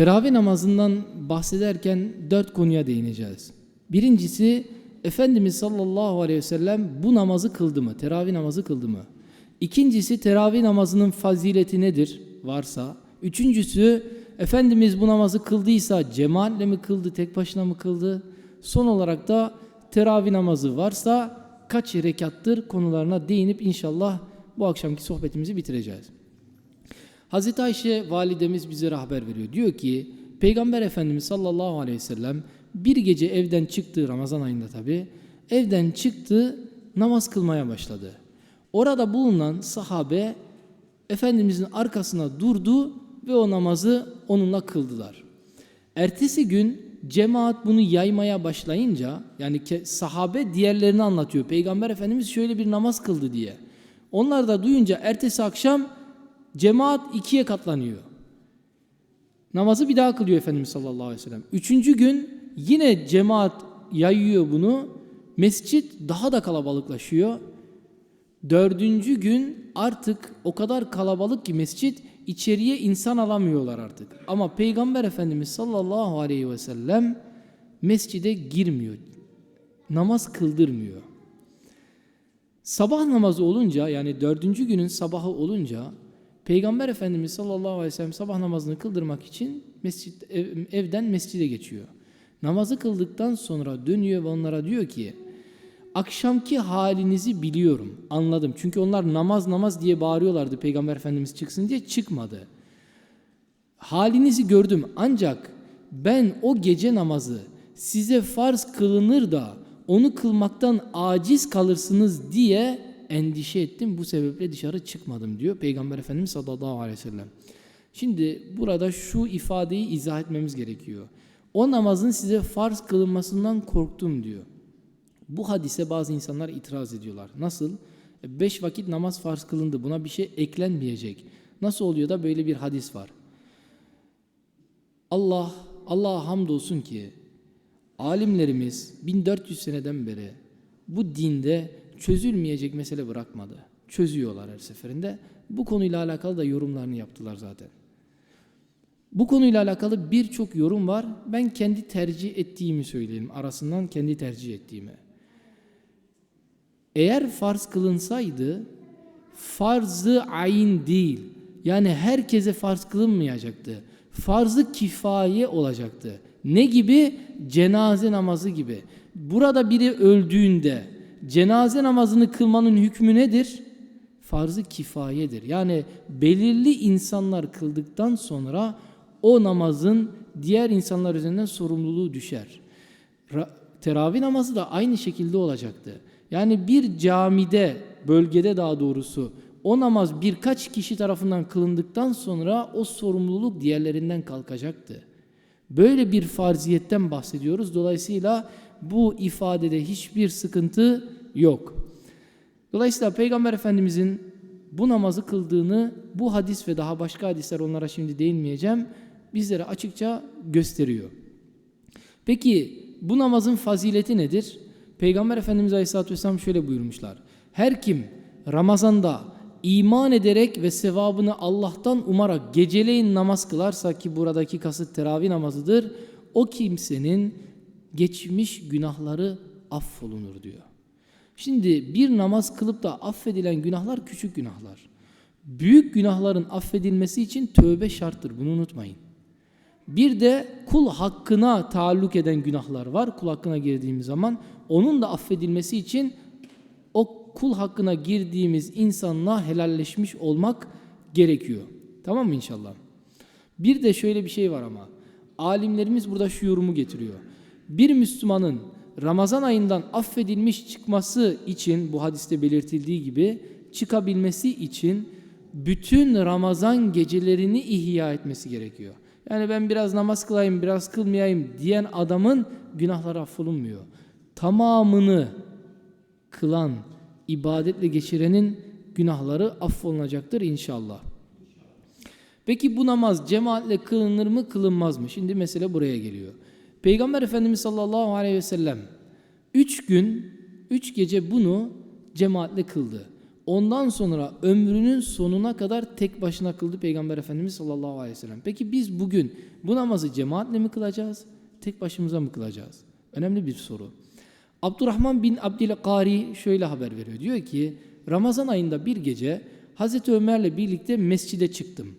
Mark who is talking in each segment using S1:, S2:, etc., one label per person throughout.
S1: Teravih namazından bahsederken dört konuya değineceğiz. Birincisi Efendimiz sallallahu aleyhi ve sellem bu namazı kıldı mı? Teravih namazı kıldı mı? İkincisi teravih namazının fazileti nedir? Varsa. Üçüncüsü Efendimiz bu namazı kıldıysa cemaatle mi kıldı, tek başına mı kıldı? Son olarak da teravih namazı varsa kaç rekattır konularına değinip inşallah bu akşamki sohbetimizi bitireceğiz. Hazreti Ayşe validemiz bize haber veriyor. Diyor ki Peygamber Efendimiz sallallahu aleyhi ve sellem bir gece evden çıktı Ramazan ayında tabi evden çıktı namaz kılmaya başladı. Orada bulunan sahabe Efendimizin arkasına durdu ve o namazı onunla kıldılar. Ertesi gün cemaat bunu yaymaya başlayınca yani sahabe diğerlerini anlatıyor. Peygamber Efendimiz şöyle bir namaz kıldı diye. Onlar da duyunca ertesi akşam cemaat ikiye katlanıyor. Namazı bir daha kılıyor Efendimiz sallallahu aleyhi ve sellem. Üçüncü gün yine cemaat yayıyor bunu. Mescit daha da kalabalıklaşıyor. Dördüncü gün artık o kadar kalabalık ki mescit içeriye insan alamıyorlar artık. Ama Peygamber Efendimiz sallallahu aleyhi ve sellem mescide girmiyor. Namaz kıldırmıyor. Sabah namazı olunca yani dördüncü günün sabahı olunca Peygamber Efendimiz sallallahu aleyhi ve sellem sabah namazını kıldırmak için mescit, ev- evden mescide geçiyor. Namazı kıldıktan sonra dönüyor ve onlara diyor ki akşamki halinizi biliyorum anladım. Çünkü onlar namaz namaz diye bağırıyorlardı Peygamber Efendimiz çıksın diye çıkmadı. Halinizi gördüm ancak ben o gece namazı size farz kılınır da onu kılmaktan aciz kalırsınız diye endişe ettim. Bu sebeple dışarı çıkmadım diyor Peygamber Efendimiz sallallahu aleyhi ve sellem. Şimdi burada şu ifadeyi izah etmemiz gerekiyor. O namazın size farz kılınmasından korktum diyor. Bu hadise bazı insanlar itiraz ediyorlar. Nasıl? E, Beş vakit namaz farz kılındı. Buna bir şey eklenmeyecek. Nasıl oluyor da böyle bir hadis var? Allah, Allah'a hamdolsun ki alimlerimiz 1400 seneden beri bu dinde çözülmeyecek mesele bırakmadı. Çözüyorlar her seferinde. Bu konuyla alakalı da yorumlarını yaptılar zaten. Bu konuyla alakalı birçok yorum var. Ben kendi tercih ettiğimi söyleyeyim. Arasından kendi tercih ettiğimi. Eğer farz kılınsaydı farzı ayin değil. Yani herkese farz kılınmayacaktı. Farzı kifaye olacaktı. Ne gibi? Cenaze namazı gibi. Burada biri öldüğünde cenaze namazını kılmanın hükmü nedir? Farzı kifayedir. Yani belirli insanlar kıldıktan sonra o namazın diğer insanlar üzerinden sorumluluğu düşer. Ra- Teravih namazı da aynı şekilde olacaktı. Yani bir camide, bölgede daha doğrusu o namaz birkaç kişi tarafından kılındıktan sonra o sorumluluk diğerlerinden kalkacaktı. Böyle bir farziyetten bahsediyoruz. Dolayısıyla bu ifadede hiçbir sıkıntı yok. Dolayısıyla Peygamber Efendimizin bu namazı kıldığını bu hadis ve daha başka hadisler onlara şimdi değinmeyeceğim bizlere açıkça gösteriyor. Peki bu namazın fazileti nedir? Peygamber Efendimiz Aleyhisselatü Vesselam şöyle buyurmuşlar. Her kim Ramazan'da iman ederek ve sevabını Allah'tan umarak geceleyin namaz kılarsa ki buradaki kasıt teravih namazıdır. O kimsenin geçmiş günahları affolunur diyor. Şimdi bir namaz kılıp da affedilen günahlar küçük günahlar. Büyük günahların affedilmesi için tövbe şarttır. Bunu unutmayın. Bir de kul hakkına taalluk eden günahlar var. Kul hakkına girdiğimiz zaman onun da affedilmesi için o kul hakkına girdiğimiz insanla helalleşmiş olmak gerekiyor. Tamam mı inşallah? Bir de şöyle bir şey var ama. Alimlerimiz burada şu yorumu getiriyor. Bir Müslümanın Ramazan ayından affedilmiş çıkması için bu hadiste belirtildiği gibi çıkabilmesi için bütün Ramazan gecelerini ihya etmesi gerekiyor. Yani ben biraz namaz kılayım, biraz kılmayayım diyen adamın günahları affolunmuyor. Tamamını kılan, ibadetle geçirenin günahları affolunacaktır inşallah. Peki bu namaz cemaatle kılınır mı kılınmaz mı? Şimdi mesele buraya geliyor. Peygamber Efendimiz sallallahu aleyhi ve sellem üç gün, üç gece bunu cemaatle kıldı. Ondan sonra ömrünün sonuna kadar tek başına kıldı Peygamber Efendimiz sallallahu aleyhi ve sellem. Peki biz bugün bu namazı cemaatle mi kılacağız? Tek başımıza mı kılacağız? Önemli bir soru. Abdurrahman bin Abdülkari şöyle haber veriyor. Diyor ki Ramazan ayında bir gece Hazreti Ömer'le birlikte mescide çıktım.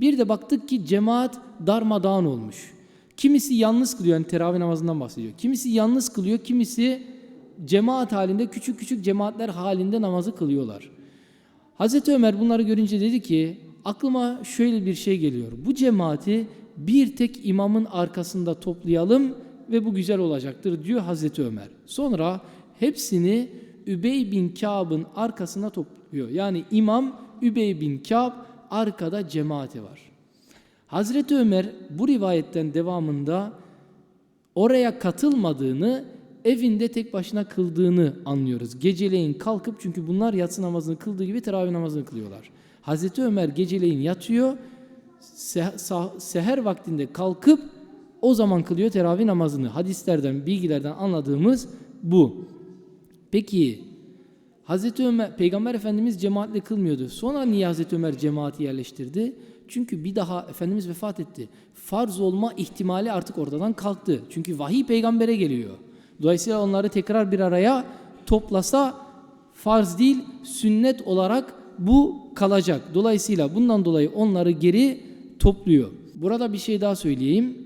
S1: Bir de baktık ki cemaat darmadağın olmuş. Kimisi yalnız kılıyor yani teravih namazından bahsediyor. Kimisi yalnız kılıyor, kimisi cemaat halinde küçük küçük cemaatler halinde namazı kılıyorlar. Hazreti Ömer bunları görünce dedi ki aklıma şöyle bir şey geliyor. Bu cemaati bir tek imamın arkasında toplayalım ve bu güzel olacaktır diyor Hazreti Ömer. Sonra hepsini Übey bin Kâb'ın arkasına topluyor. Yani imam Übey bin Kâb arkada cemaati var. Hazreti Ömer bu rivayetten devamında oraya katılmadığını, evinde tek başına kıldığını anlıyoruz. Geceleyin kalkıp çünkü bunlar yatsı namazını kıldığı gibi teravih namazını kılıyorlar. Hazreti Ömer geceleyin yatıyor, seher vaktinde kalkıp o zaman kılıyor teravih namazını. Hadislerden, bilgilerden anladığımız bu. Peki Hazreti Ömer, Peygamber Efendimiz cemaatle kılmıyordu. Sonra niye Hazreti Ömer cemaati yerleştirdi? Çünkü bir daha Efendimiz vefat etti. Farz olma ihtimali artık ortadan kalktı. Çünkü vahiy peygambere geliyor. Dolayısıyla onları tekrar bir araya toplasa farz değil sünnet olarak bu kalacak. Dolayısıyla bundan dolayı onları geri topluyor. Burada bir şey daha söyleyeyim.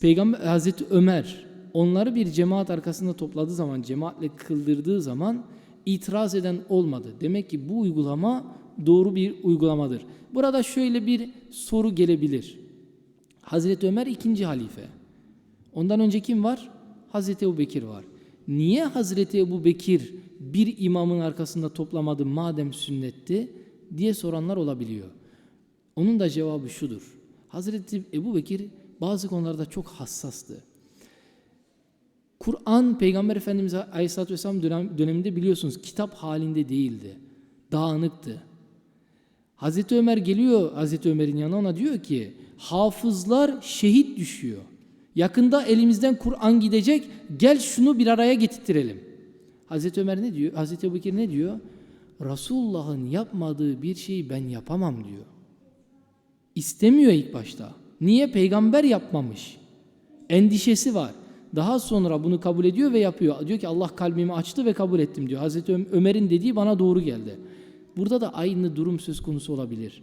S1: Peygamber Hazreti Ömer onları bir cemaat arkasında topladığı zaman, cemaatle kıldırdığı zaman itiraz eden olmadı. Demek ki bu uygulama doğru bir uygulamadır. Burada şöyle bir soru gelebilir. Hazreti Ömer ikinci halife. Ondan önce kim var? Hazreti Ebu Bekir var. Niye Hazreti Ebu Bekir bir imamın arkasında toplamadı madem sünnetti diye soranlar olabiliyor. Onun da cevabı şudur. Hazreti Ebu Bekir bazı konularda çok hassastı. Kur'an Peygamber Efendimiz Aleyhisselatü Vesselam dönem, döneminde biliyorsunuz kitap halinde değildi. Dağınıktı. Hazreti Ömer geliyor Hazreti Ömer'in yanına ona diyor ki hafızlar şehit düşüyor. Yakında elimizden Kur'an gidecek gel şunu bir araya getirtirelim. Hazreti Ömer ne diyor? Hazreti Ebubekir ne diyor? Resulullah'ın yapmadığı bir şeyi ben yapamam diyor. İstemiyor ilk başta. Niye? Peygamber yapmamış. Endişesi var. Daha sonra bunu kabul ediyor ve yapıyor. Diyor ki Allah kalbimi açtı ve kabul ettim diyor. Hazreti Ömer'in dediği bana doğru geldi. Burada da aynı durum söz konusu olabilir.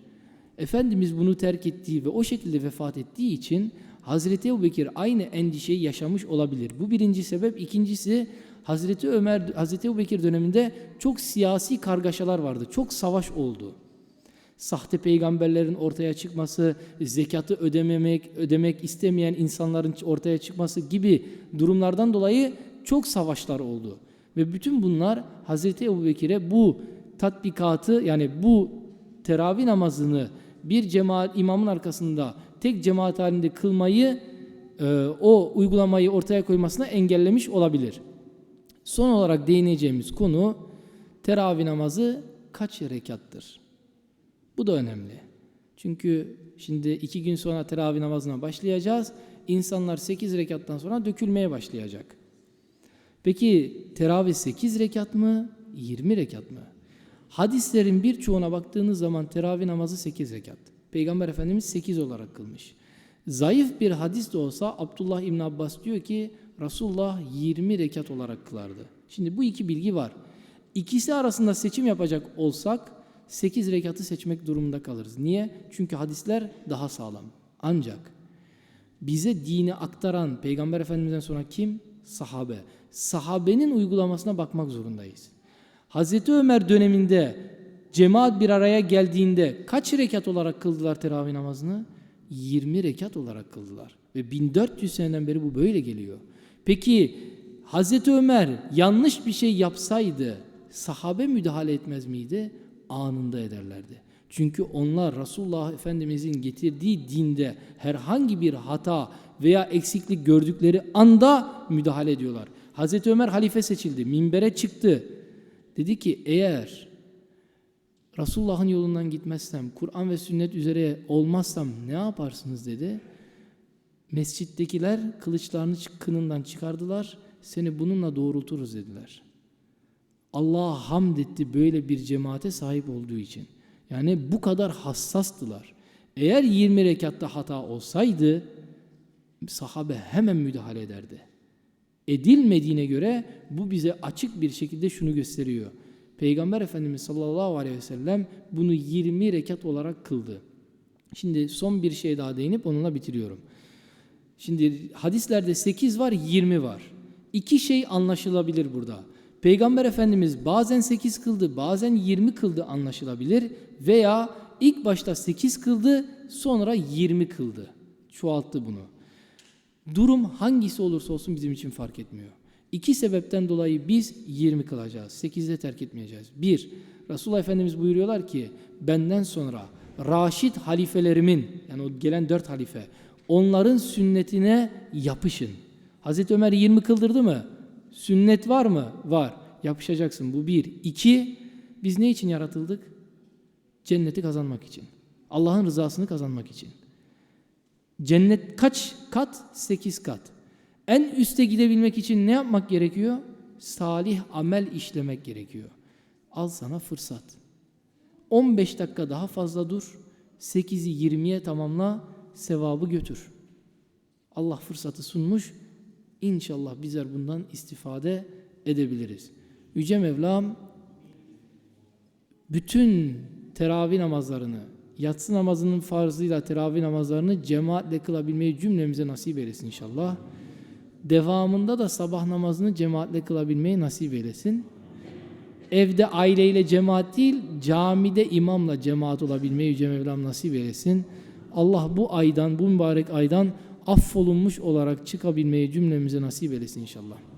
S1: Efendimiz bunu terk ettiği ve o şekilde vefat ettiği için Hazreti Ebubekir aynı endişeyi yaşamış olabilir. Bu birinci sebep. İkincisi Hazreti Ömer, Hazreti Ebubekir döneminde çok siyasi kargaşalar vardı. Çok savaş oldu sahte peygamberlerin ortaya çıkması, zekatı ödememek, ödemek istemeyen insanların ortaya çıkması gibi durumlardan dolayı çok savaşlar oldu. Ve bütün bunlar Hazreti Ebubekir'e bu tatbikatı yani bu teravih namazını bir cemaat imamın arkasında tek cemaat halinde kılmayı e, o uygulamayı ortaya koymasına engellemiş olabilir. Son olarak değineceğimiz konu teravih namazı kaç rekattır? Bu da önemli. Çünkü şimdi iki gün sonra teravih namazına başlayacağız. İnsanlar 8 rekattan sonra dökülmeye başlayacak. Peki teravih 8 rekat mı? 20 rekat mı? Hadislerin birçoğuna baktığınız zaman teravih namazı 8 rekat. Peygamber Efendimiz 8 olarak kılmış. Zayıf bir hadis de olsa Abdullah İbn Abbas diyor ki Resulullah 20 rekat olarak kılardı. Şimdi bu iki bilgi var. İkisi arasında seçim yapacak olsak 8 rekatı seçmek durumunda kalırız. Niye? Çünkü hadisler daha sağlam. Ancak bize dini aktaran Peygamber Efendimiz'den sonra kim? Sahabe. Sahabenin uygulamasına bakmak zorundayız. Hazreti Ömer döneminde cemaat bir araya geldiğinde kaç rekat olarak kıldılar teravih namazını? 20 rekat olarak kıldılar. Ve 1400 seneden beri bu böyle geliyor. Peki Hazreti Ömer yanlış bir şey yapsaydı sahabe müdahale etmez miydi? Anında ederlerdi. Çünkü onlar Resulullah Efendimizin getirdiği dinde herhangi bir hata veya eksiklik gördükleri anda müdahale ediyorlar. Hazreti Ömer halife seçildi, minbere çıktı. Dedi ki eğer Resulullah'ın yolundan gitmezsem, Kur'an ve sünnet üzere olmazsam ne yaparsınız dedi. Mescittekiler kılıçlarını kınından çıkardılar. Seni bununla doğrulturuz dediler. Allah'a hamd etti böyle bir cemaate sahip olduğu için. Yani bu kadar hassastılar. Eğer 20 rekatta hata olsaydı sahabe hemen müdahale ederdi. Edilmediğine göre bu bize açık bir şekilde şunu gösteriyor. Peygamber Efendimiz sallallahu aleyhi ve sellem bunu 20 rekat olarak kıldı. Şimdi son bir şey daha değinip onunla bitiriyorum. Şimdi hadislerde 8 var 20 var. İki şey anlaşılabilir burada. Peygamber Efendimiz bazen 8 kıldı bazen 20 kıldı anlaşılabilir veya ilk başta 8 kıldı sonra 20 kıldı. Çoğalttı bunu. Durum hangisi olursa olsun bizim için fark etmiyor. İki sebepten dolayı biz 20 kılacağız. 8'de terk etmeyeceğiz. Bir, Resulullah Efendimiz buyuruyorlar ki benden sonra Raşid halifelerimin yani o gelen dört halife onların sünnetine yapışın. Hazreti Ömer 20 kıldırdı mı? Sünnet var mı? Var. Yapışacaksın. Bu bir. İki, biz ne için yaratıldık? Cenneti kazanmak için. Allah'ın rızasını kazanmak için. Cennet kaç kat? Sekiz kat. En üste gidebilmek için ne yapmak gerekiyor? Salih amel işlemek gerekiyor. Al sana fırsat. 15 dakika daha fazla dur. 8'i 20'ye tamamla, sevabı götür. Allah fırsatı sunmuş. İnşallah bizler bundan istifade edebiliriz. Yüce Mevlam bütün teravih namazlarını, yatsı namazının farzıyla teravih namazlarını cemaatle kılabilmeyi cümlemize nasip eylesin inşallah. Devamında da sabah namazını cemaatle kılabilmeyi nasip eylesin. Evde aileyle cemaat değil, camide imamla cemaat olabilmeyi Yüce Mevlam nasip eylesin. Allah bu aydan, bu mübarek aydan affolunmuş olarak çıkabilmeyi cümlemize nasip eylesin inşallah.